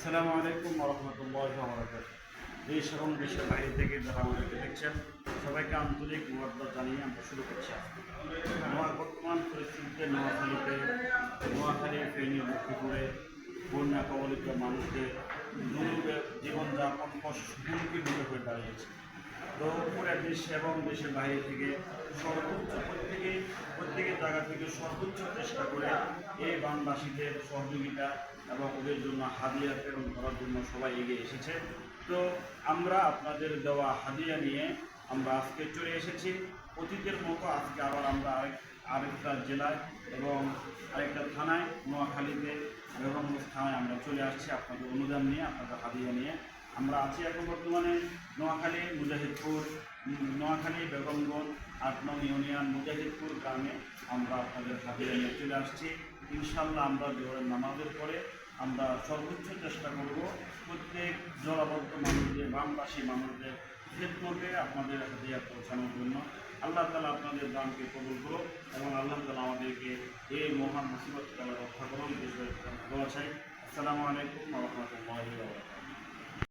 আসসালামু আলাইকুম রহমতুল্লাহ বরকাত দেশ এবং দেশের বাইরে থেকে যারা আমাদেরকে দেখছেন, সবাইকে আন্তরিক মুবারক জানিয়ে আমরা শুরু করছি নোয়া বর্তমান পরিস্থিতিতে নোয়াখালীতে, নোয়াখালী ফেনী লক্ষ্মীপুরে বন্যা কবলিত মানুষদের জীবনযাপন হুমকির মুখে হয়ে দাঁড়িয়েছে। তো পুরো দেশ এবং দেশের বাইরে থেকে সর্বোচ্চ প্রত্যেকে জায়গা থেকে সর্বোচ্চ চেষ্টা করে এই বানবাসীদের সহযোগিতা এবং ওদের জন্য হাদিয়া প্রেরণ করার জন্য সবাই এগিয়ে এসেছে। তো আমরা আপনাদের দেওয়া হাদিয়া নিয়ে আমরা আজকে চলে এসেছি। অতীতের মতো আজকে আবার আমরা আরেক, আরেকটা জেলায় এবং আরেকটা থানায়, নোয়াখালীতে বেগমগঞ্জ থানায় আমরা চলে আসছি আপনাদের অনুদান নিয়ে, আপনাদের হাদিয়া নিয়ে। আমরা আছি এখন বর্তমানে নোয়াখালী, মুজাহিদপুর নোয়াখালী, বেগমগঞ্জ আট নং ইউনিয়ন, মুজাহিদপুর গ্রামে আমরা আপনাদের হাজিরা নিয়ে চলে আসছি। ইনশাল্লাহ আমরা জোরের নামাজের পরে আমরা সর্বোচ্চ চেষ্টা করব প্রত্যেক জলাবদ্ধ মানুষদের বামবাসী মানুষদের খেদমতে আপনাদের হাজিরা পৌঁছানোর জন্য। আল্লাহ তালা আপনাদের দানকে কবুল করুক এবং আল্লাহ তালা আমাদেরকে এই মহান মুসিবত রক্ষা করুন বিষয়ে দোয়া চাই আসসালামু আলাইকুম রহমতুল্লাহ।